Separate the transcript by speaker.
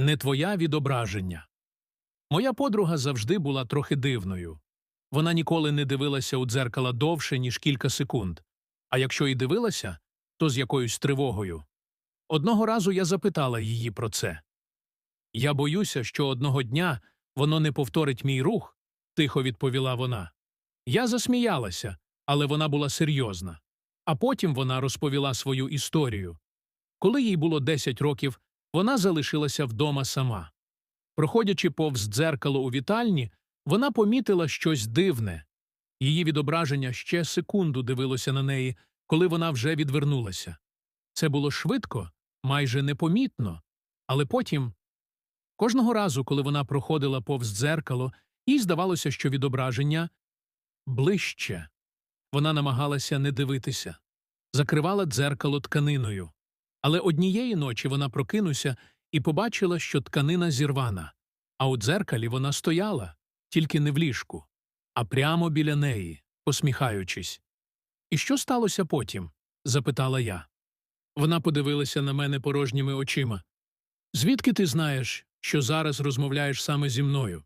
Speaker 1: Не твоя відображення. Моя подруга завжди була трохи дивною. Вона ніколи не дивилася у дзеркала довше, ніж кілька секунд, а якщо і дивилася, то з якоюсь тривогою. Одного разу я запитала її про це. Я боюся, що одного дня воно не повторить мій рух, тихо відповіла вона. Я засміялася, але вона була серйозна. А потім вона розповіла свою історію. Коли їй було 10 років, вона залишилася вдома сама. Проходячи повз дзеркало у вітальні, вона помітила щось дивне. Її відображення ще секунду дивилося на неї, коли вона вже відвернулася. Це було швидко, майже непомітно, але потім. Кожного разу, коли вона проходила повз дзеркало, їй здавалося, що відображення ближче. Вона намагалася не дивитися, закривала дзеркало тканиною. Але однієї ночі вона прокинувся і побачила, що тканина зірвана, а у дзеркалі вона стояла, тільки не в ліжку, а прямо біля неї, посміхаючись. І що сталося потім? запитала я. Вона подивилася на мене порожніми очима. Звідки ти знаєш, що зараз розмовляєш саме зі мною?